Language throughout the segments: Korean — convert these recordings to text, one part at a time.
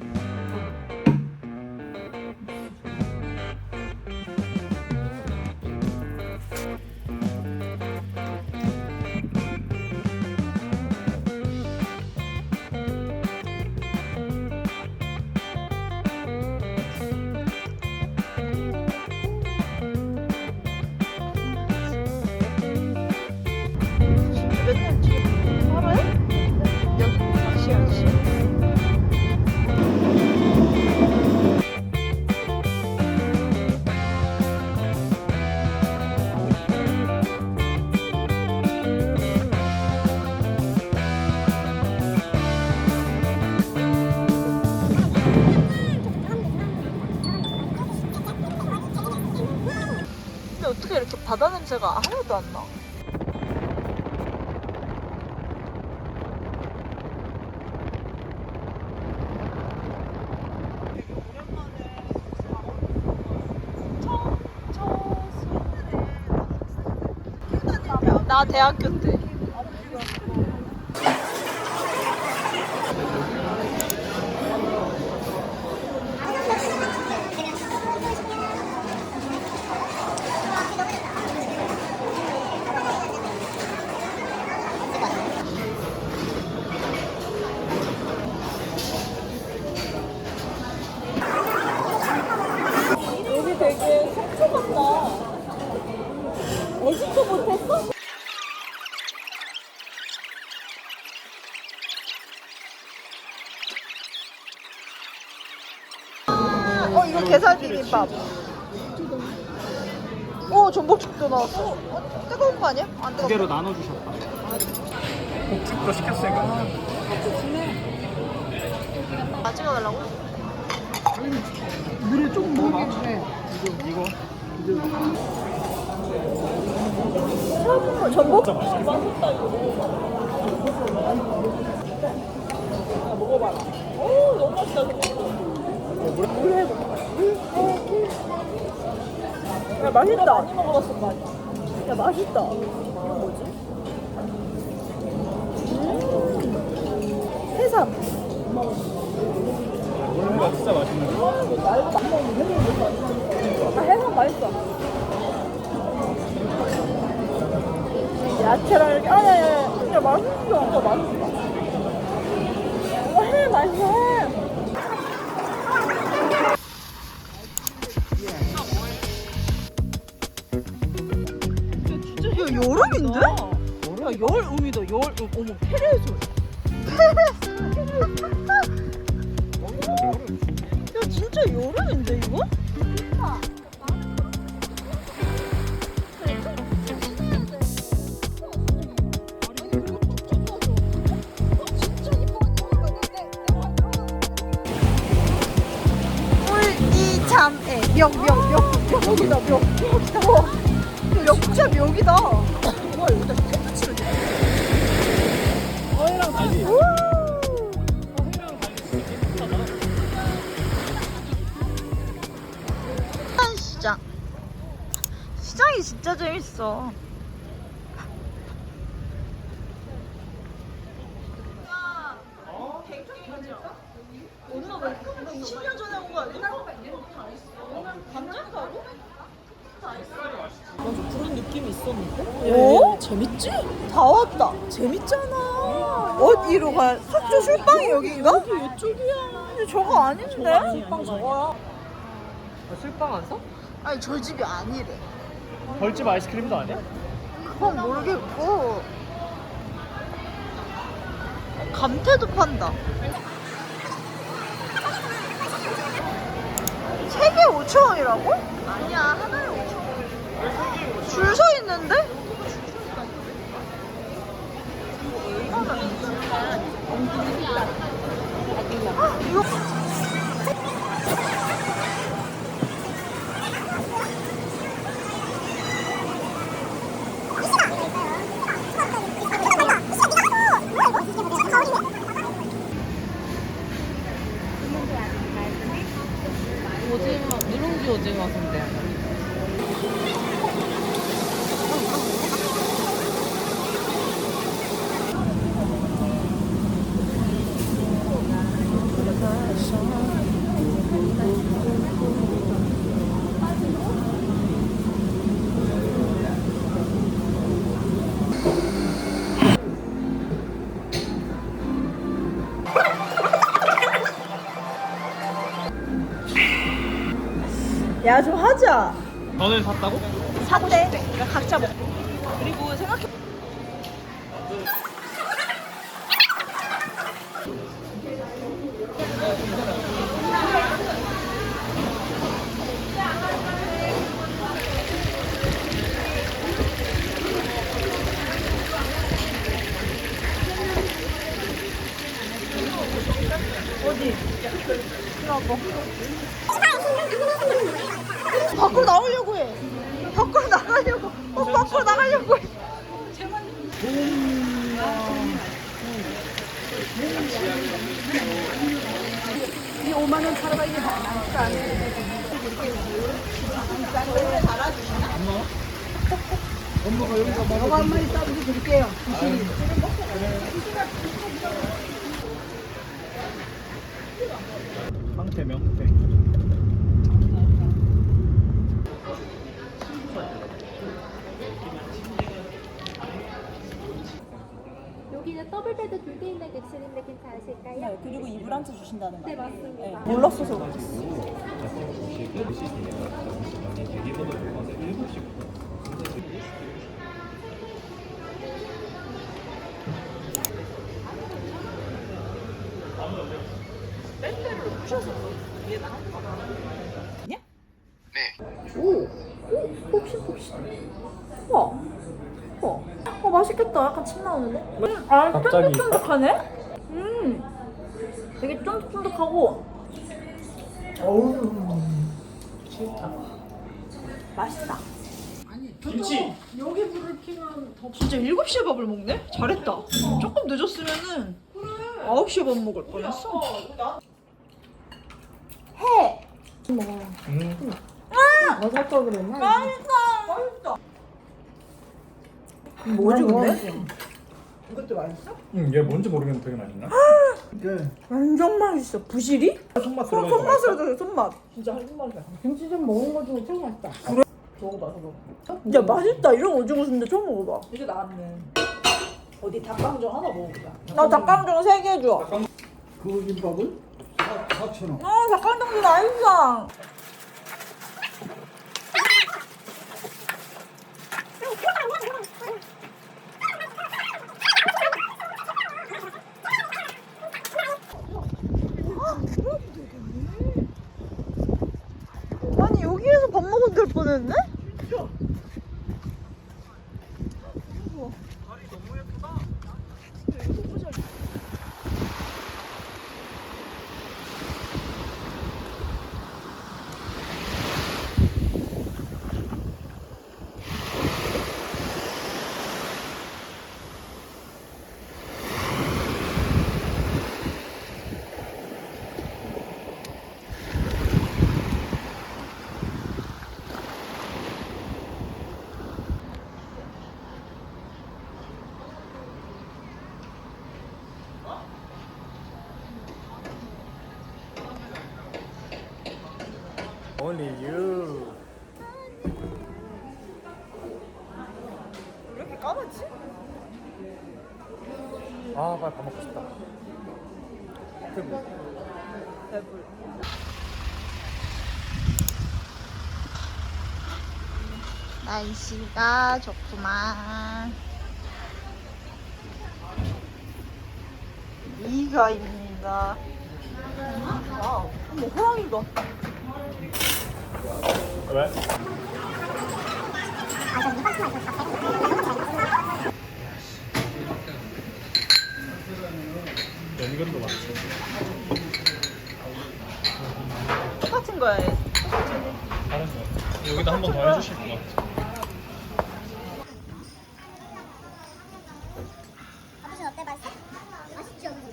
맨날 바다 냄새가 하나도 안 나? 나 대학교 때. 여기 되게 속초 같다. 어디서 못했어? 어 이거 비빔밥. 오 전복죽도 나왔어. 어, 뜨거운 거 아니야? 안 두 뜨거. 개로 나눠 주셨다. 복죽도 시켰으니까. 아 찍어달라고? 물을 조금 먹어봐. 이거 이거. 전복? 진짜 맛있겠어. 먹어봐라. 오 너무 맛있다. 물 해. 야 맛있다. 많이 거 아니야. 야 맛있다. 이거 뭐지? 음. 해삼. 물가 진짜 맛있는데. 아, 해삼 맛있어. 야채랑 이렇게, 아, 야, 맛있어. 진짜 맛있어. 이거 해, 맛있어, 해. 야, 여름이다, 여름. 어머, 페레소. 야, 진짜 여름인데, 이거? 명명명 명이다 명 우와 명 진짜 명이다 와 여기다 시장 시장이 진짜 재밌어 엄마 왜 20년 전에 온 거 아니야? 감자가루? 맞아 그런 느낌이 있었는데? 오? 재밌지? 다 왔다. 재밌잖아. 어디로 가? 석조 술빵이 여기인가? 여기 이쪽이야 근데 저거 아닌데? 술빵 저거야 술빵 안 사? 아니 저 집이 아니래. 벌집 아이스크림도 아니야? 그건 모르겠고. 감태도 판다. 세개 5천 원이라고? 아니야 하나에 5천 원. 줄 야 좀 하자. 너는 샀다고? 샀대. 그러니까 각자 먹. 그리고 생각해. 어디? 밖으로 나오려고 해. 밖으로 나가려고. 어, 밖으로 나가려고 해. 이 5만 원 사러 이게 많으니까 안 돼. 먹어 한 마리 싸주고 드릴게요. 황태 명태. 여기는 더블베드 두개 있는 객실인데 괜찮으실까요? 네, 그리고 이불 한채 주신다는 거. 네, 맞습니다. 몰랐어서 그랬어. 오, 오, 폭신폭신. 우와, 우와. 어, 맛있겠다. 약간 침 나오는데? 음, 아, 갑자기 쫀득쫀득하네? 음, 되게 쫀득쫀득하고. 어우, 좋다. 맛있다. 김치. 여기 불을 켜면 더 진짜 7시에 밥을 먹네? 잘했다. 조금 늦었으면은 9시에 밥 먹을 뻔했어. 해! 음. 맛있다. 맛있다. 뭐지 근데? 이것도 맛있어? 응, 얘 뭔지 모르겠는데 되게 맛있나? 완전 맛있어. 부실이? 손맛 손, 들어가니까 손맛으로 들어 손맛. 진짜 한 손만이다. 김치전 먹은 거 중에 최고 맛있다. 먹어봐서 먹어. 야 맛있다. 이런 오징어 순대 처음 먹어봐. 이게 나왔네. 어디 닭강정 하나 먹어보자. 나 닭강정 3개 해줘. 그 김밥은 4,000원. 아 닭강정도 맛있어. 예뻐. 다리 너무 예쁘다. 너무 잘. Only you. 왜 이렇게 까맣지? 아, 빨리 밥 먹고 싶다. 배불. 배불. 날씨가 좋구만. 이가입니다. 와우, 어머 호랑이가. 왜? 연근도 많지. 똑같은 거야. 얘. 다른 거. 여기다 한 번 더 해주실 것 같아. 아버지 어때 맛있어? 맛있지 아버지.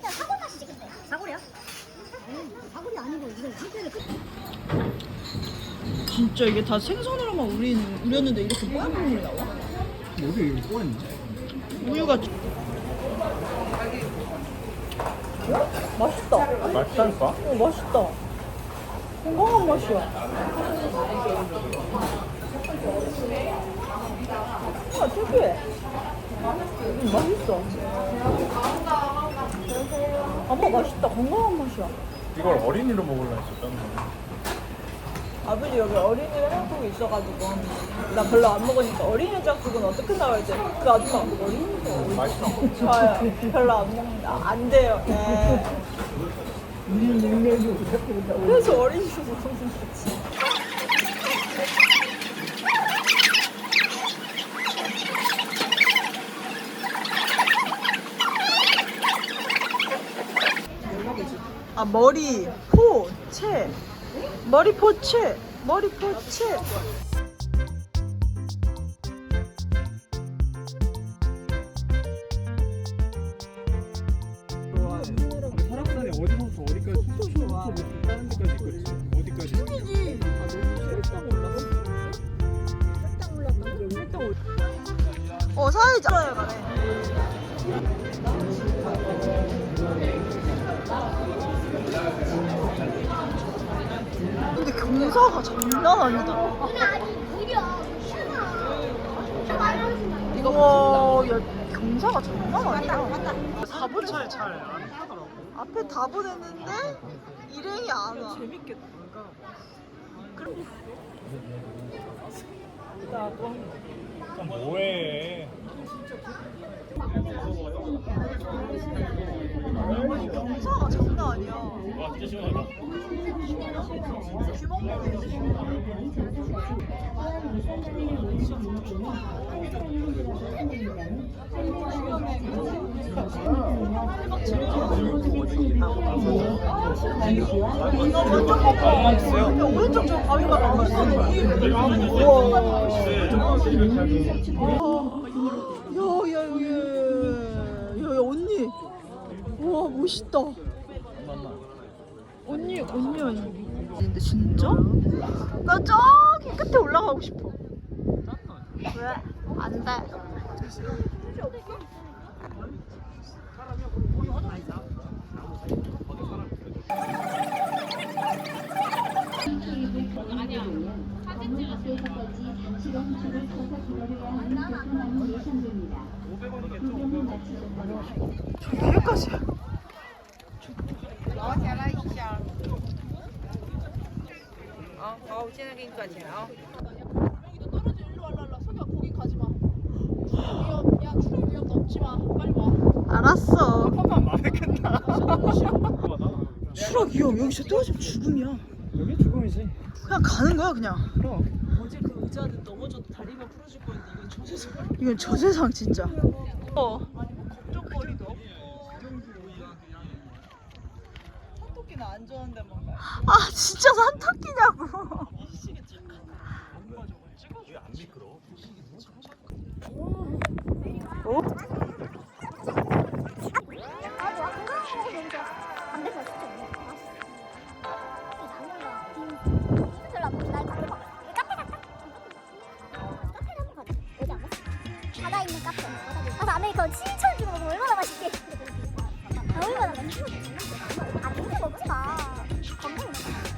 그냥 사골 맛이지 근데. 사골이야? 응, 사골이 아니고 이거 상태를 진짜 이게 다 생선으로만 우리는 우렸는데 이렇게 뽀얀 국물이 나와? 여기 이거 꼬였네. 우유가 어? 맛있다. 맛있다니까? 어, 맛있다. 건강한 맛이야. 아, 특이해. 음, 맛있어. 아빠 맛있다. 건강한 맛이야. 이걸 어린이로 먹으려 했었잖아. 아버지 여기 어린이를 해놓고 있어가지고 나 별로 안 먹으니까 어린이 장국은 어떻게 나와야지? 그 아줌마 어린이가 어디 맛있어. 좋아요. 별로 안 먹는다. 안 돼요. 네. 그래서 어린이가 먹는 거지. 아 머리 포채 머리 포채 머리 포채 경사가 장난 아니다 아니 느려 이거 와, 야, 경사가 장난 아니야. 4분 차에 잘안 하더라고. 앞에 다 보냈는데 일행이 안 와. 재밌겠다. 그럼 뭐해? 경사가 장난 아니야. 와 진짜 시원하다. 야, 오른쪽 저 가위가 나왔어. 우와. 야, 야, 야, 야, 야, 언니. 우와, 멋있다. 언니, 언니, 언니. 근데 진짜? 나 저기 끝에 올라가고 싶어. 왜? 안 돼. 여기까지야. 알았어. 추락 위험. 여기서 떨어지면 죽음이야. 여기 죽음이지. 그냥 가는 거야 그냥. 그럼. 어제 그 의자는 넘어져도 다리만 풀어줄 거였는데 이건 저 세상. 이건 저 세상 진짜. 어. 걱정거리도 없고. 산토끼는 안 좋아한데 뭔가. 아 진짜 산토끼냐고. 어? 아 좋아 그거 너무 좋아 담배서 진짜 맛있어 별로 안 먹어 날 담배 먹어 카페 갈까? 카페 한번 가자 어디 안 갔 어? 바다에 있는 카페 가서 아메리카노 진짜 주고 먹으면 얼마나 맛있게 아, 얼마나 맛있어 아 근데 먹지 마 건강에 하나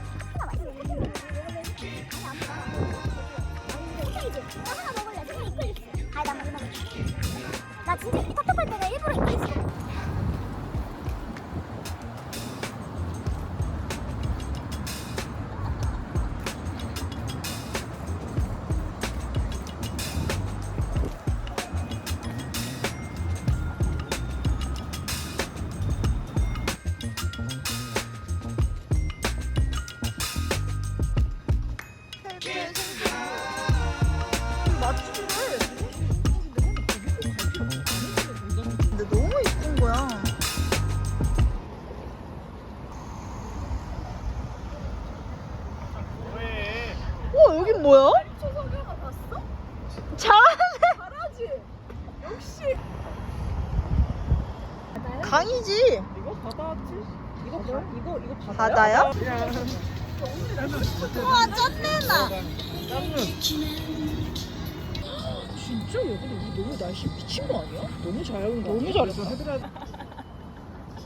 잘거 너무 잘했어.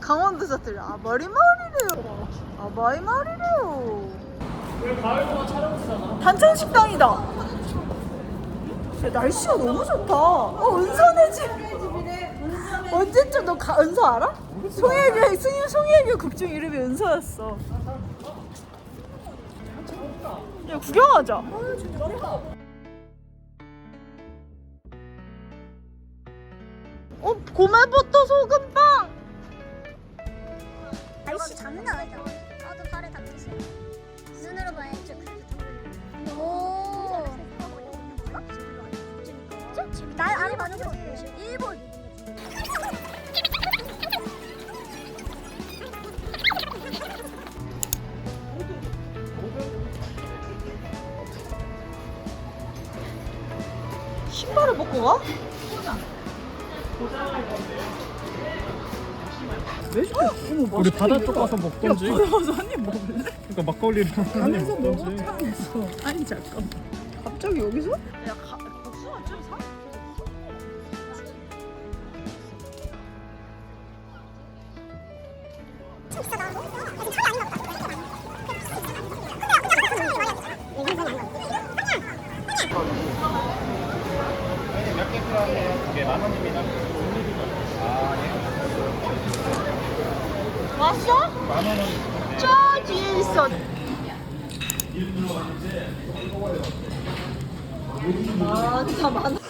강원도 사투리. 아 머리 머리래요. 아 머리 머리래요. 단천 식당이다. 야, 날씨가 너무 좋다. 어 은선의 집. 언제쯤 너 가, 은서 알아? 송혜교 승윤 송혜교 극중 이름이 은서였어. 야야 구경하자. 어 고메버터 소금빵. 아이씨 장난 아니다. 나도 발에 싫어. 눈으로 봐야지. 오. 진짜? 나 안에 맞는 거지. 일본. 신발을 벗고 가? 우리 바다 쪽 가서 먹던지. 한입 먹을래? 그러니까 막걸리를 한입 먹던지. 아니 잠깐. 갑자기 여기서? 야 저 뒤에 있어. 많다 많아.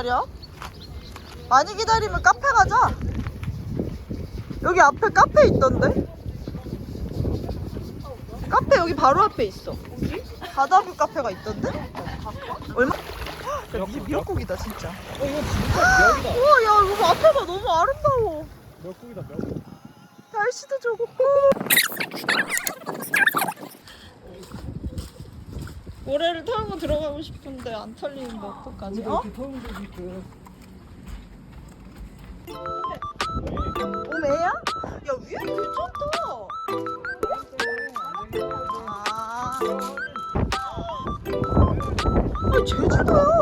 기다려? 많이 기다리면 카페 가자. 여기 앞에 카페 있던데? 카페 여기 바로 앞에 있어. 바다뷰 카페가 있던데? 얼마? 야, 미, 미역국이다 진짜. 어 이거 진짜 벽이다. 우와 야 이거 앞에가 너무 아름다워. 벽국이다 벽. 날씨도 좋고. 모래를 타고 들어가고 싶은데 안 털리는데 어떡하지? 어? 오메야? 야 위에 괜찮다. 아. 아 제주도야.